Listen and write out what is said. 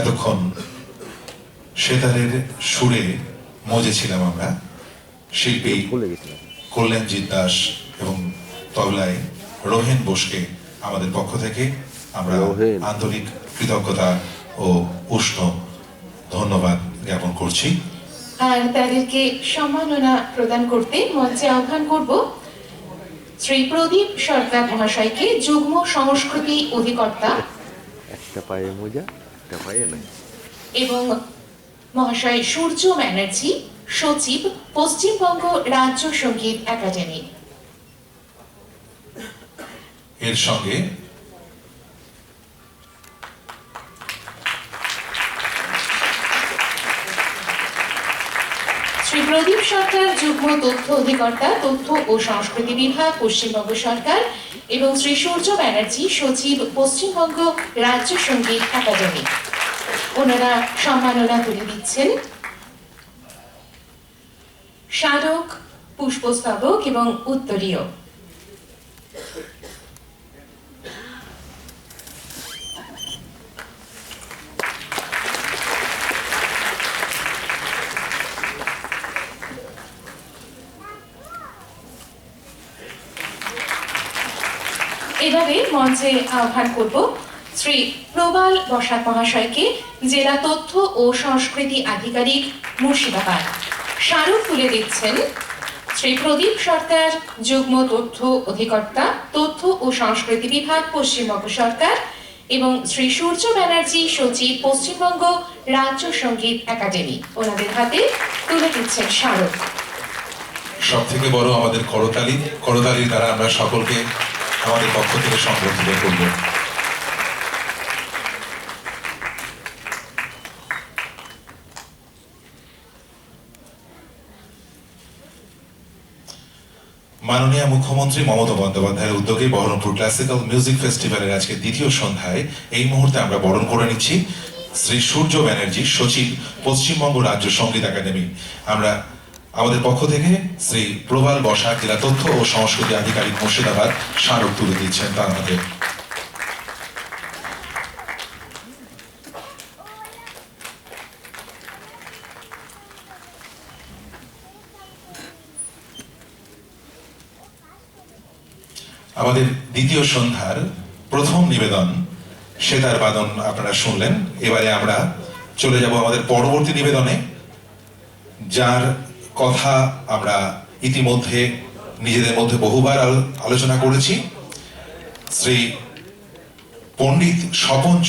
এতক্ষণ সেতারের সুরে মজেছিলাম আমরা। শিল্পী কল্যাণজিৎ দাস এবং তবলায় রোহেন বোসকে আমাদের পক্ষ থেকে আমরা আন্তরিক কৃতজ্ঞতা ও উষ্ণ ধন্যবাদ জ্ঞাপন করছি। আর তাদেরকে সম্মাননা প্রদান করতে মঞ্চে আহ্বান করব শ্রী প্রদীপ সরকার মহাশয়কে যুগ্ম সংস্কৃতি অধিকর্তা একটা পায়ে মোজা একটা পায়ে নাই এবং মহাশয় সূর্য ব্যানার্জি সচিব পশ্চিমবঙ্গ রাজ্য সংগীত একাডেমি। এর সঙ্গে শ্রী প্রদীপ সরকার, যুগ্ম তথ্য অধিকর্তা, তথ্য ও সংস্কৃতি বিভাগ, পশ্চিমবঙ্গ সরকার এবং শ্রী সূর্য ব্যানার্জি, সচিব পশ্চিমবঙ্গ রাজ্য সংগীত একাডেমি। ওনারা সম্মাননা তুলে দিচ্ছেন। স্মারক, পুষ্পস্তবক এবং উত্তরীয়। এভাবে মঞ্চে আহ্বান করব শ্রী প্রবাল বসাক মহাশয়কে, জেলা তথ্য ও সংস্কৃতি আধিকারিক মুর্শিদাবাদ। স্মারক তুলে দিচ্ছেন শ্রী প্রদীপ সরকার, যুগ্ম তথ্য অধিকর্তা, তথ্য ও সংস্কৃতি বিভাগ, পশ্চিমবঙ্গ সরকার এবং শ্রী সূর্য ব্যানার্জি, সচিব পশ্চিমবঙ্গ রাজ্য সংগীত একাডেমি। ওনাদের হাতে তুলে দিচ্ছেন স্মারক সব থেকে বড় আমাদের করতালি। করতালির দ্বারা আমরা সকলকে আমাদের পক্ষ থেকে সংবর্ধিত করব। মাননীয় মুখ্যমন্ত্রী মমতা বন্দ্যোপাধ্যায়ের উদ্যোগে বহরমপুর ক্লাসিক্যাল মিউজিক ফেস্টিভ্যালের আজকে দ্বিতীয় সন্ধ্যায় এই মুহূর্তে আমরা বরণ করে নিচ্ছি। শ্রী সূর্য ব্যানার্জি, সচিব, পশ্চিমবঙ্গ রাজ্য সংগীত একাডেমি। আমরা আমাদের পক্ষ থেকে শ্রী প্রবাল বসাক জেলা তথ্য ও সংস্কৃতি আধিকারিক মুর্শিদাবাদ স্মারক তুলে দিচ্ছেন তার হাতে। আমাদের দ্বিতীয় সন্ধ্যার প্রথম নিবেদন সেতার বাদন আপনারা শুনলেন। এবারে আমরা চলে যাব আমাদের পরবর্তী নিবেদনে, যার কথা আমরা ইতিমধ্যে নিজেদের মধ্যে বহুবার আলো- আলোচনা করেছি। শ্রী পণ্ডিত স্বপন